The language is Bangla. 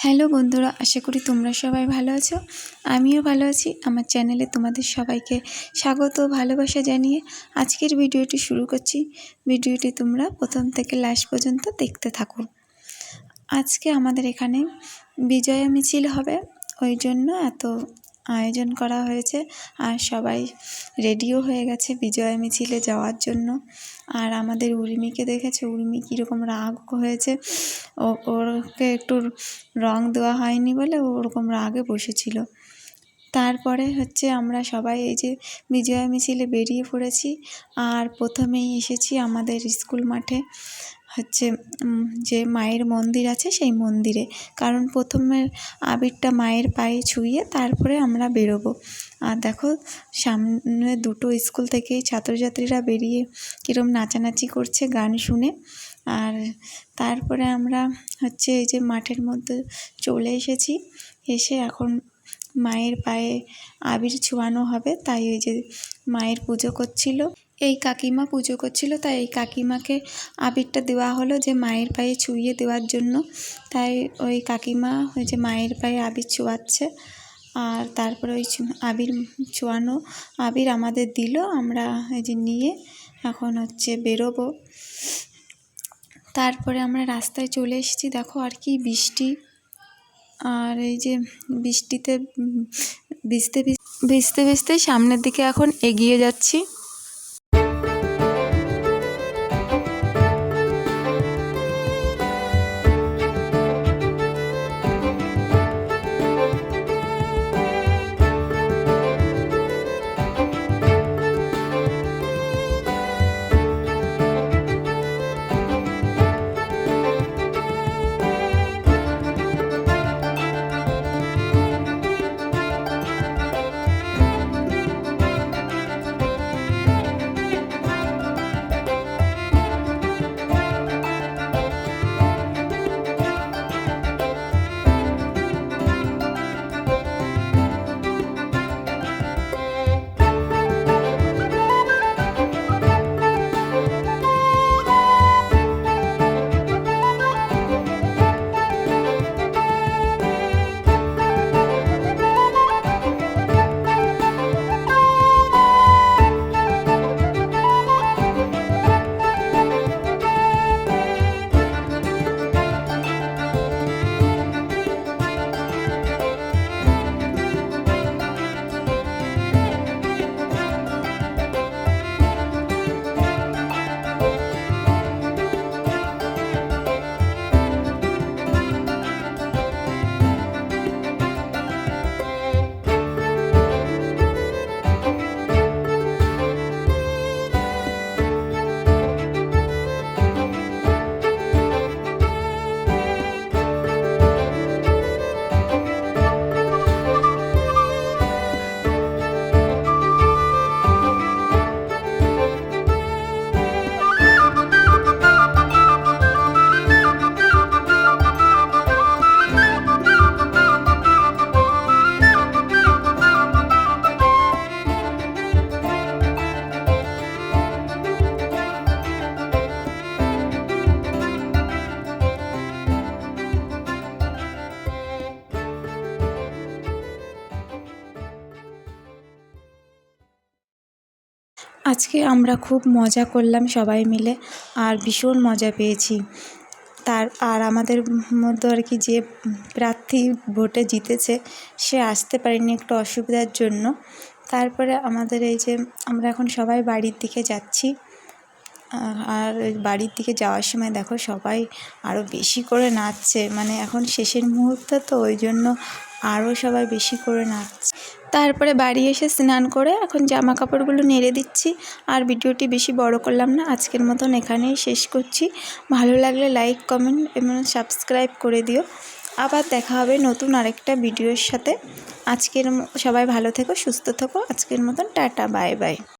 হ্যালো বন্ধুরা, আশা করি তোমরা সবাই ভালো আছো। আমিও ভালো আছি। আমার চ্যানেলে তোমাদের সবাইকে স্বাগত ভালোবাসা জানিয়ে আজকের ভিডিওটি শুরু করছি। ভিডিওটি তোমরা প্রথম থেকে লাস্ট পর্যন্ত দেখতে থাকো। আজকে আমাদের এখানে বিজয়া মিছিল হবে। ওই জন্য এত আয়োজন করা হয়েছে আর সবাই রেডিও হয়ে গেছে বিজয়া মিছিলে যাওয়ার জন্য। আর আমাদের উর্মিকে দেখেছে? উর্মি কীরকম রাগ হয়েছে। ও, ওরকে একটু রং দেওয়া হয়নি বলে ওরকম রাগে বসেছিল। তারপরে হচ্ছে আমরা সবাই এই যে বিজয়া মিছিলে বেরিয়ে পড়েছি। আর প্রথমেই এসেছি আমাদের স্কুল মাঠে। হচ্ছে যে মায়ের মন্দির আছে সেই মন্দিরে। কারণ প্রথমে আবিরটা মায়ের পায়ে ছুঁয়ে তারপরে আমরা বেরোবো। আর দেখো, সামনে দুটো স্কুল থেকেই ছাত্রছাত্রীরা বেরিয়ে কীরকম নাচানাচি করছে গান শুনে। আর তারপরে আমরা হচ্ছে এই যে মাঠের মধ্যে চলে এসেছি। এসে এখন মায়ের পায়ে আবির ছোঁয়ানো হবে, তাই ওই যে মায়ের পুজো করছিল। এই কাকিমা পুজো করছিল, তাই এই কাকিমাকে আবিরটা দেওয়া হলো যে মায়ের পায়ে ছুঁয়ে দেওয়ার জন্য। তাই ওই কাকিমা ওই যে মায়ের পায়ে আবির ছোঁয়াচ্ছে আর তারপরে ওই আবির ছোঁয়ানো আবির আমাদের দিল, আমরা এই যে নিয়ে এখন হচ্ছে বেরোবো। তারপরে আমরা রাস্তায় চলে এসেছি, দেখো আর কি বৃষ্টি। আর এই যে বৃষ্টিতে ভিজতে ভিজতে ভিজতে সামনের দিকে এখন এগিয়ে যাচ্ছি। আজকে আমরা খুব মজা করলাম সবাই মিলে, আর ভীষণ মজা পেয়েছি। তার, আর আমাদের মধ্যে আর কি যে প্রার্থী ভোটে জিতেছে, সে আসতে পারেনি একটু অসুবিধার জন্য। তারপরে আমাদের এই যে আমরা এখন সবাই বাড়ির দিকে যাচ্ছি, আর বাড়ির দিকে যাওয়ার সময় দেখো সবাই আরও বেশি করে নাচছে। মানে এখন শেষের মুহূর্তে তো ওই জন্য আরও সবাই বেশি করে নাচছে। তারপরে বাড়ি এসে স্নান করে এখন জামা কাপড়গুলো নেড়ে দিচ্ছি। আর ভিডিওটি বেশি বড় করলাম না, আজকের মতন এখানেই শেষ করছি। ভালো লাগলে লাইক, কমেন্ট এবং সাবস্ক্রাইব করে দিও। আবার দেখা হবে নতুন আরেকটা ভিডিওর সাথে। আজকের সবাই ভালো থেকো, সুস্থ থেকো। আজকের মতন টাটা, বাই বাই।